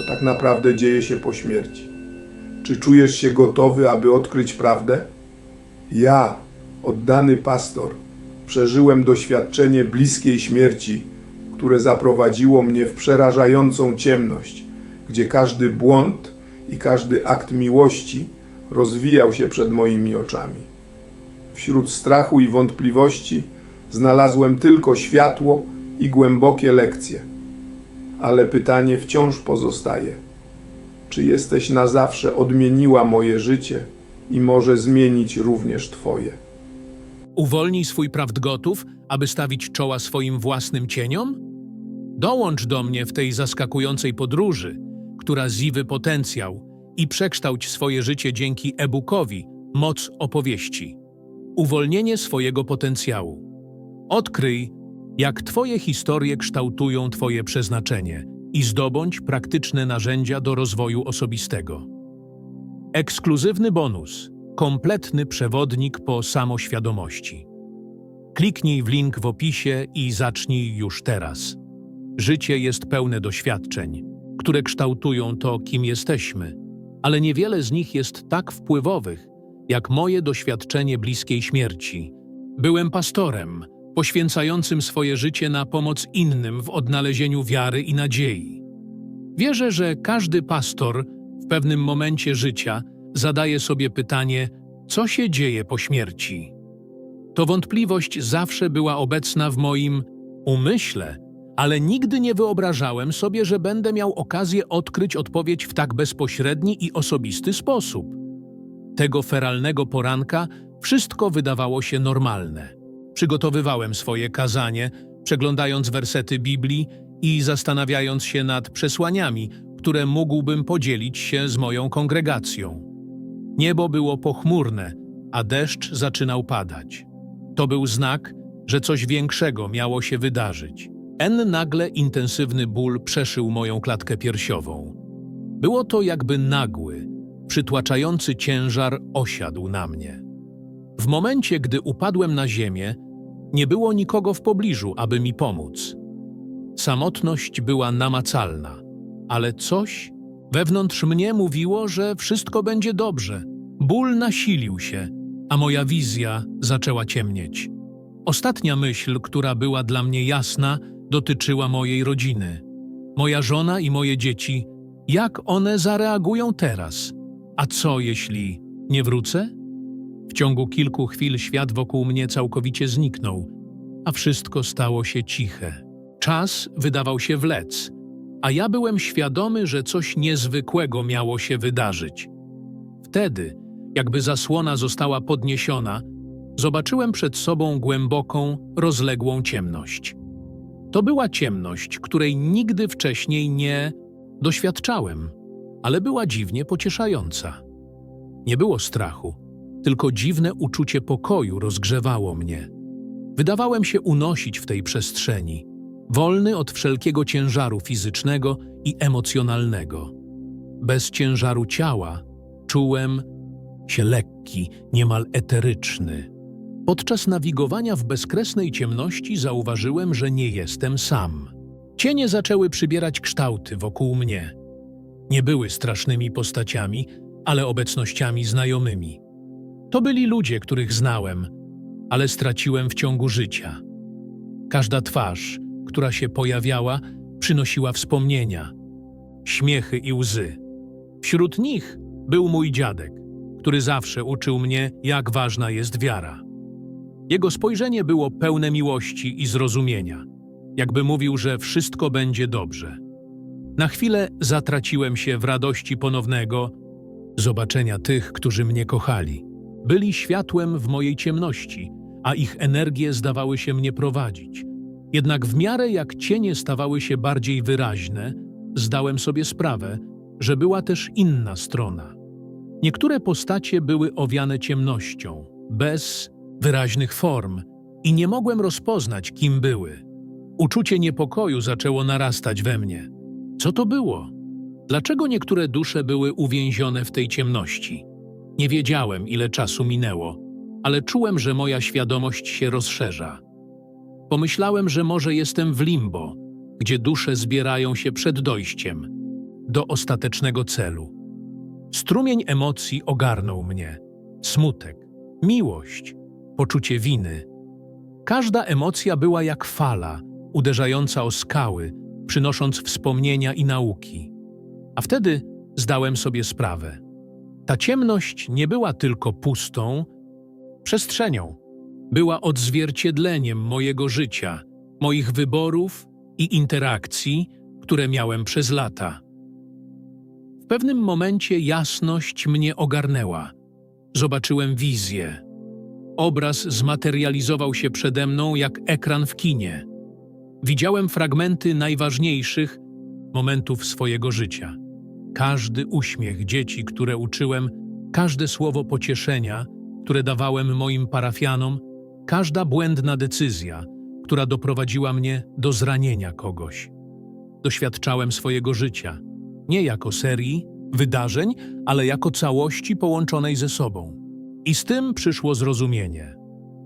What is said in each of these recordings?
co tak naprawdę dzieje się po śmierci. Czy czujesz się gotowy, aby odkryć prawdę? Ja, oddany pastor, przeżyłem doświadczenie bliskiej śmierci, które zaprowadziło mnie w przerażającą ciemność, gdzie każdy błąd i każdy akt miłości rozwijał się przed moimi oczami. Wśród strachu i wątpliwości znalazłem tylko światło i głębokie lekcje. Ale pytanie wciąż pozostaje: czy jesteś na zawsze odmieniła moje życie i może zmienić również Twoje? Uwolnij swój prawd gotów, aby stawić czoła swoim własnym cieniom? Dołącz do mnie w tej zaskakującej podróży, która ziwy potencjał i przekształć swoje życie dzięki e-bookowi Moc opowieści. Uwolnienie swojego potencjału. Odkryj, jak Twoje historie kształtują Twoje przeznaczenie i zdobądź praktyczne narzędzia do rozwoju osobistego. Ekskluzywny bonus. Kompletny przewodnik po samoświadomości. Kliknij w link w opisie i zacznij już teraz. Życie jest pełne doświadczeń, które kształtują to, kim jesteśmy, ale niewiele z nich jest tak wpływowych, jak moje doświadczenie bliskiej śmierci. Byłem pastorem, poświęcającym swoje życie na pomoc innym w odnalezieniu wiary i nadziei. Wierzę, że każdy pastor w pewnym momencie życia zadaje sobie pytanie, co się dzieje po śmierci. To wątpliwość zawsze była obecna w moim umyśle, ale nigdy nie wyobrażałem sobie, że będę miał okazję odkryć odpowiedź w tak bezpośredni i osobisty sposób. Tego feralnego poranka wszystko wydawało się normalne. Przygotowywałem swoje kazanie, przeglądając wersety Biblii i zastanawiając się nad przesłaniami, które mógłbym podzielić się z moją kongregacją. Niebo było pochmurne, a deszcz zaczynał padać. To był znak, że coś większego miało się wydarzyć. En nagle intensywny ból przeszył moją klatkę piersiową. Było to jakby nagły, przytłaczający ciężar osiadł na mnie. W momencie, gdy upadłem na ziemię, nie było nikogo w pobliżu, aby mi pomóc. Samotność była namacalna, ale coś wewnątrz mnie mówiło, że wszystko będzie dobrze. Ból nasilił się, a moja wizja zaczęła ciemnieć. Ostatnia myśl, która była dla mnie jasna, dotyczyła mojej rodziny. Moja żona i moje dzieci, jak one zareagują teraz? A co jeśli nie wrócę? W ciągu kilku chwil świat wokół mnie całkowicie zniknął, a wszystko stało się ciche. Czas wydawał się wlec, a ja byłem świadomy, że coś niezwykłego miało się wydarzyć. Wtedy, jakby zasłona została podniesiona, zobaczyłem przed sobą głęboką, rozległą ciemność. To była ciemność, której nigdy wcześniej nie doświadczałem, ale była dziwnie pocieszająca. Nie było strachu, tylko dziwne uczucie pokoju rozgrzewało mnie. Wydawałem się unosić w tej przestrzeni, wolny od wszelkiego ciężaru fizycznego i emocjonalnego. Bez ciężaru ciała czułem się lekki, niemal eteryczny. Podczas nawigowania w bezkresnej ciemności zauważyłem, że nie jestem sam. Cienie zaczęły przybierać kształty wokół mnie. Nie były strasznymi postaciami, ale obecnościami znajomymi. To byli ludzie, których znałem, ale straciłem w ciągu życia. Każda twarz, która się pojawiała, przynosiła wspomnienia, śmiechy i łzy. Wśród nich był mój dziadek, który zawsze uczył mnie, jak ważna jest wiara. Jego spojrzenie było pełne miłości i zrozumienia, jakby mówił, że wszystko będzie dobrze. Na chwilę zatraciłem się w radości ponownego zobaczenia tych, którzy mnie kochali. Byli światłem w mojej ciemności, a ich energie zdawały się mnie prowadzić. Jednak w miarę jak cienie stawały się bardziej wyraźne, zdałem sobie sprawę, że była też inna strona. Niektóre postacie były owiane ciemnością, bez wyraźnych form i nie mogłem rozpoznać, kim były. Uczucie niepokoju zaczęło narastać we mnie. Co to było? Dlaczego niektóre dusze były uwięzione w tej ciemności? Nie wiedziałem, ile czasu minęło, ale czułem, że moja świadomość się rozszerza. Pomyślałem, że może jestem w limbo, gdzie dusze zbierają się przed dojściem. do ostatecznego celu. Strumień emocji ogarnął mnie. Smutek, miłość, poczucie winy. Każda emocja była jak fala, uderzająca o skały, przynosząc wspomnienia i nauki. A wtedy zdałem sobie sprawę. Ta ciemność nie była tylko pustą przestrzenią. Była odzwierciedleniem mojego życia, moich wyborów i interakcji, które miałem przez lata. W pewnym momencie jasność mnie ogarnęła. Zobaczyłem wizję. Obraz zmaterializował się przede mną jak ekran w kinie. Widziałem fragmenty najważniejszych momentów swojego życia. Każdy uśmiech dzieci, które uczyłem, każde słowo pocieszenia, które dawałem moim parafianom, każda błędna decyzja, która doprowadziła mnie do zranienia kogoś. Doświadczałem swojego życia, nie jako serii, wydarzeń, ale jako całości połączonej ze sobą. I z tym przyszło zrozumienie.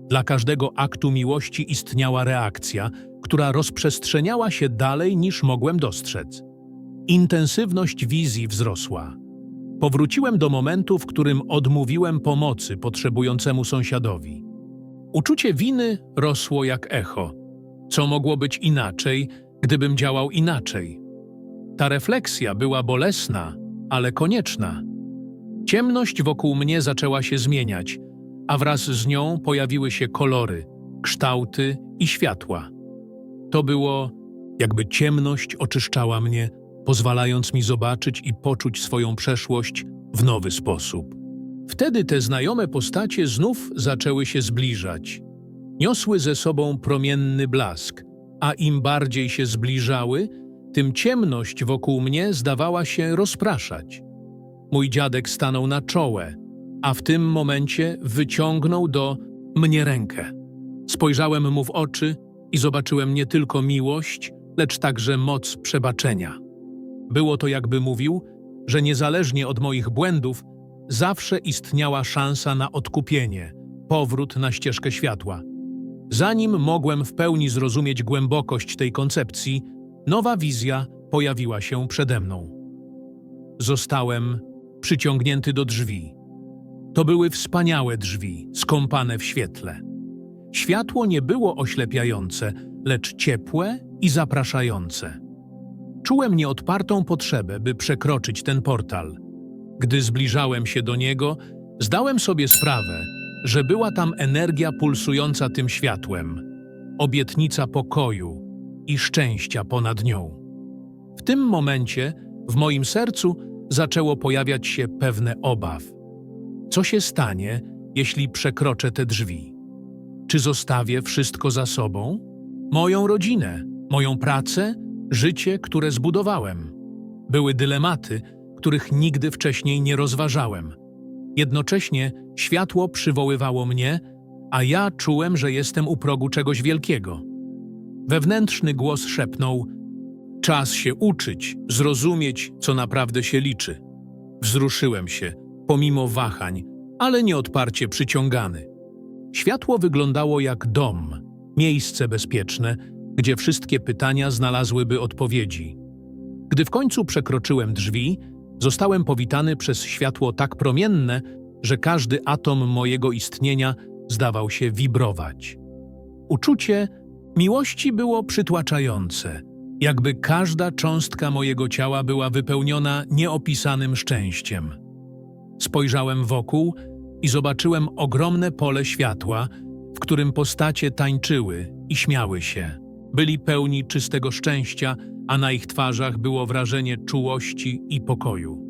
Dla każdego aktu miłości istniała reakcja, która rozprzestrzeniała się dalej niż mogłem dostrzec. Intensywność wizji wzrosła. Powróciłem do momentu, w którym odmówiłem pomocy potrzebującemu sąsiadowi. Uczucie winy rosło jak echo. Co mogło być inaczej, gdybym działał inaczej? Ta refleksja była bolesna, ale konieczna. Ciemność wokół mnie zaczęła się zmieniać, a wraz z nią pojawiły się kolory, kształty i światła. To było, jakby ciemność oczyszczała mnie, pozwalając mi zobaczyć i poczuć swoją przeszłość w nowy sposób. Wtedy te znajome postacie znów zaczęły się zbliżać. Niosły ze sobą promienny blask, a im bardziej się zbliżały, tym ciemność wokół mnie zdawała się rozpraszać. Mój dziadek stanął na czołę, a w tym momencie wyciągnął do mnie rękę. Spojrzałem mu w oczy i zobaczyłem nie tylko miłość, lecz także moc przebaczenia. Było to jakby mówił, że niezależnie od moich błędów, zawsze istniała szansa na odkupienie, powrót na ścieżkę światła. Zanim mogłem w pełni zrozumieć głębokość tej koncepcji, nowa wizja pojawiła się przede mną. Zostałem przyciągnięty do drzwi. To były wspaniałe drzwi, skąpane w świetle. Światło nie było oślepiające, lecz ciepłe i zapraszające. Czułem nieodpartą potrzebę, by przekroczyć ten portal. Gdy zbliżałem się do niego, zdałem sobie sprawę, że była tam energia pulsująca tym światłem, obietnica pokoju i szczęścia ponad nią. W tym momencie w moim sercu zaczęło pojawiać się pewne obaw. Co się stanie, jeśli przekroczę te drzwi? Czy zostawię wszystko za sobą? Moją rodzinę, moją pracę, życie, które zbudowałem. Były dylematy, których nigdy wcześniej nie rozważałem. Jednocześnie światło przywoływało mnie, a ja czułem, że jestem u progu czegoś wielkiego. Wewnętrzny głos szepnął: Czas się uczyć, zrozumieć, co naprawdę się liczy. Wzruszyłem się, pomimo wahań, ale nieodparcie przyciągany. Światło wyglądało jak dom, miejsce bezpieczne, gdzie wszystkie pytania znalazłyby odpowiedzi. Gdy w końcu przekroczyłem drzwi, zostałem powitany przez światło tak promienne, że każdy atom mojego istnienia zdawał się wibrować. Uczucie miłości było przytłaczające, jakby każda cząstka mojego ciała była wypełniona nieopisanym szczęściem. Spojrzałem wokół i zobaczyłem ogromne pole światła, w którym postacie tańczyły i śmiały się. Byli pełni czystego szczęścia, a na ich twarzach było wrażenie czułości i pokoju.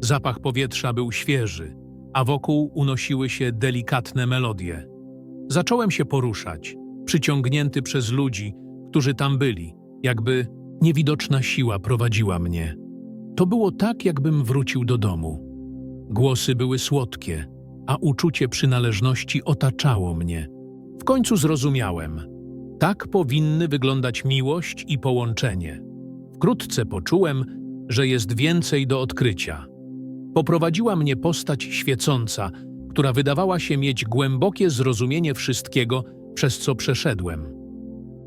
Zapach powietrza był świeży, a wokół unosiły się delikatne melodie. Zacząłem się poruszać, przyciągnięty przez ludzi, którzy tam byli, jakby niewidoczna siła prowadziła mnie. To było tak, jakbym wrócił do domu. Głosy były słodkie, a uczucie przynależności otaczało mnie. W końcu zrozumiałem. Tak powinny wyglądać miłość i połączenie. Wkrótce poczułem, że jest więcej do odkrycia. Poprowadziła mnie postać świecąca, która wydawała się mieć głębokie zrozumienie wszystkiego, przez co przeszedłem.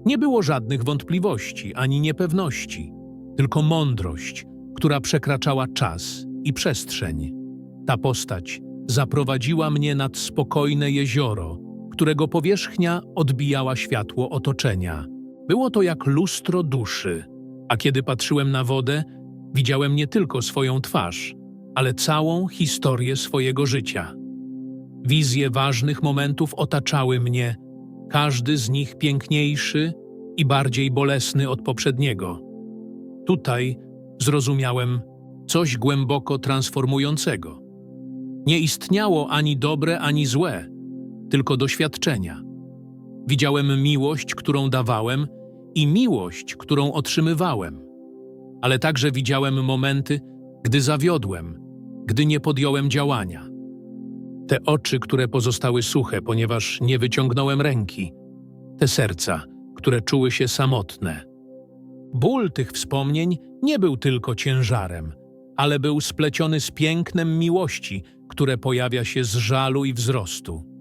Nie było żadnych wątpliwości ani niepewności, tylko mądrość, która przekraczała czas i przestrzeń. Ta postać zaprowadziła mnie nad spokojne jezioro, którego powierzchnia odbijała światło otoczenia. Było to jak lustro duszy, a kiedy patrzyłem na wodę, widziałem nie tylko swoją twarz, ale całą historię swojego życia. Wizje ważnych momentów otaczały mnie, każdy z nich piękniejszy i bardziej bolesny od poprzedniego. Tutaj zrozumiałem coś głęboko transformującego. Nie istniało ani dobre, ani złe, tylko doświadczenia. Widziałem miłość, którą dawałem i miłość, którą otrzymywałem, ale także widziałem momenty, gdy zawiodłem, gdy nie podjąłem działania. Te oczy, które pozostały suche, ponieważ nie wyciągnąłem ręki, te serca, które czuły się samotne. Ból tych wspomnień nie był tylko ciężarem, ale był spleciony z pięknem miłości, które pojawia się z żalu i wzrostu.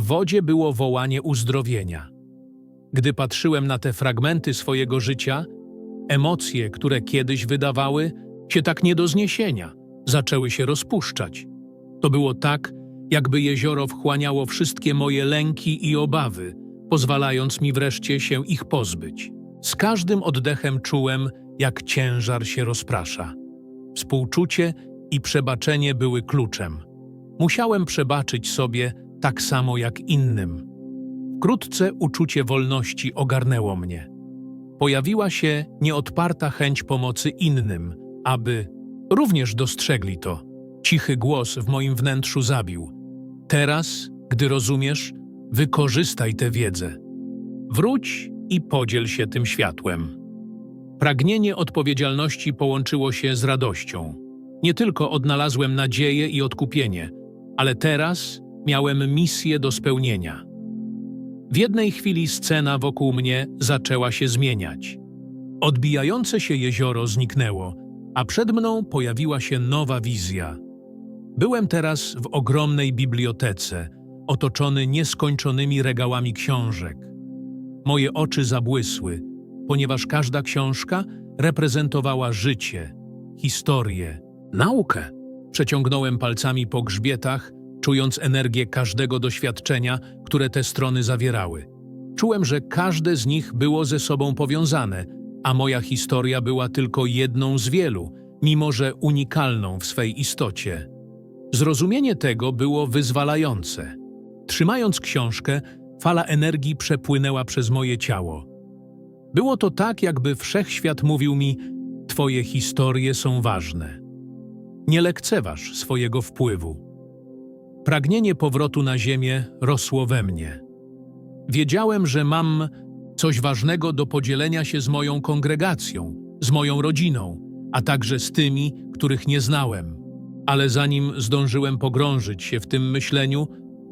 Wodzie było wołanie uzdrowienia. Gdy patrzyłem na te fragmenty swojego życia, emocje, które kiedyś wydawały się tak nie do zniesienia, zaczęły się rozpuszczać. To było tak, jakby jezioro wchłaniało wszystkie moje lęki i obawy, pozwalając mi wreszcie się ich pozbyć. Z każdym oddechem czułem, jak ciężar się rozprasza. Współczucie i przebaczenie były kluczem. Musiałem przebaczyć sobie tak samo jak innym. Wkrótce uczucie wolności ogarnęło mnie. Pojawiła się nieodparta chęć pomocy innym, aby również dostrzegli to. Cichy głos w moim wnętrzu zabił. Teraz, gdy rozumiesz, wykorzystaj tę wiedzę. Wróć i podziel się tym światłem. Pragnienie odpowiedzialności połączyło się z radością. Nie tylko odnalazłem nadzieję i odkupienie, ale teraz miałem misję do spełnienia. W jednej chwili scena wokół mnie zaczęła się zmieniać. Odbijające się jezioro zniknęło, a przed mną pojawiła się nowa wizja. Byłem teraz w ogromnej bibliotece, otoczony nieskończonymi regałami książek. Moje oczy zabłysły, ponieważ każda książka reprezentowała życie, historię, naukę. Przeciągnąłem palcami po grzbietach, czując energię każdego doświadczenia, które te strony zawierały. Czułem, że każde z nich było ze sobą powiązane, a moja historia była tylko jedną z wielu, mimo że unikalną w swej istocie. Zrozumienie tego było wyzwalające. Trzymając książkę, fala energii przepłynęła przez moje ciało. Było to tak, jakby wszechświat mówił mi: Twoje historie są ważne. Nie lekceważ swojego wpływu. Pragnienie powrotu na ziemię rosło we mnie. Wiedziałem, że mam coś ważnego do podzielenia się z moją kongregacją, z moją rodziną, a także z tymi, których nie znałem. Ale zanim zdążyłem pogrążyć się w tym myśleniu,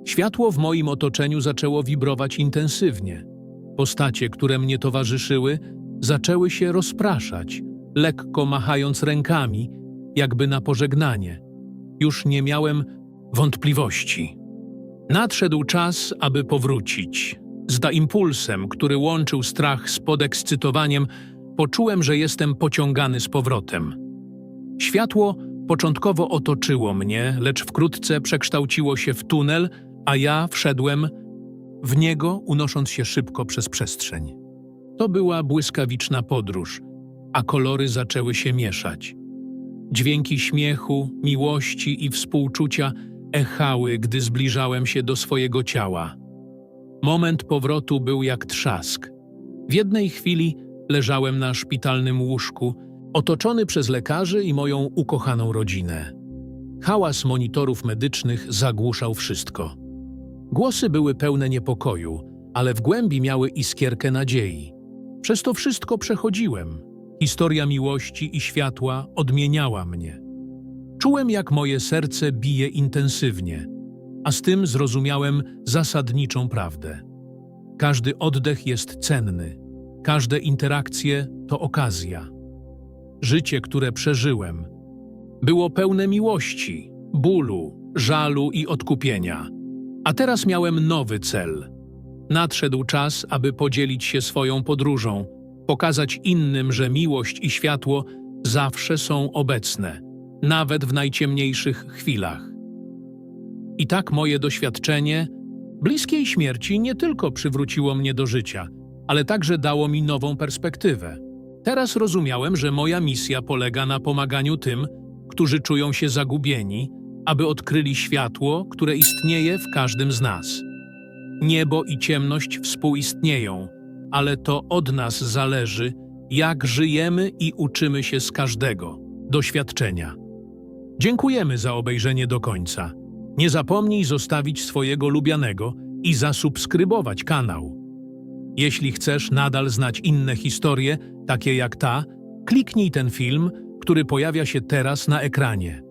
światło w moim otoczeniu zaczęło wibrować intensywnie. Postacie, które mnie towarzyszyły, zaczęły się rozpraszać, lekko machając rękami, jakby na pożegnanie. Już nie miałem wątpliwości. Nadszedł czas, aby powrócić. Z impulsem, który łączył strach z podekscytowaniem, poczułem, że jestem pociągany z powrotem. Światło początkowo otoczyło mnie, lecz wkrótce przekształciło się w tunel, a ja wszedłem w niego, unosząc się szybko przez przestrzeń. To była błyskawiczna podróż, a kolory zaczęły się mieszać. Dźwięki śmiechu, miłości i współczucia echały, gdy zbliżałem się do swojego ciała. Moment powrotu był jak trzask. W jednej chwili leżałem na szpitalnym łóżku, otoczony przez lekarzy i moją ukochaną rodzinę. Hałas monitorów medycznych zagłuszał wszystko. Głosy były pełne niepokoju, ale w głębi miały iskierkę nadziei. Przez to wszystko przechodziłem. Historia miłości i światła odmieniała mnie. Czułem, jak moje serce bije intensywnie, a z tym zrozumiałem zasadniczą prawdę. Każdy oddech jest cenny, każde interakcje to okazja. Życie, które przeżyłem, było pełne miłości, bólu, żalu i odkupienia. A teraz miałem nowy cel. Nadszedł czas, aby podzielić się swoją podróżą, pokazać innym, że miłość i światło zawsze są obecne, nawet w najciemniejszych chwilach. I tak moje doświadczenie bliskiej śmierci nie tylko przywróciło mnie do życia, ale także dało mi nową perspektywę. Teraz rozumiałem, że moja misja polega na pomaganiu tym, którzy czują się zagubieni, aby odkryli światło, które istnieje w każdym z nas. Niebo i ciemność współistnieją, ale to od nas zależy, jak żyjemy i uczymy się z każdego doświadczenia. Dziękujemy za obejrzenie do końca. Nie zapomnij zostawić swojego lubianego i zasubskrybować kanał. Jeśli chcesz nadal znać inne historie, takie jak ta, kliknij ten film, który pojawia się teraz na ekranie.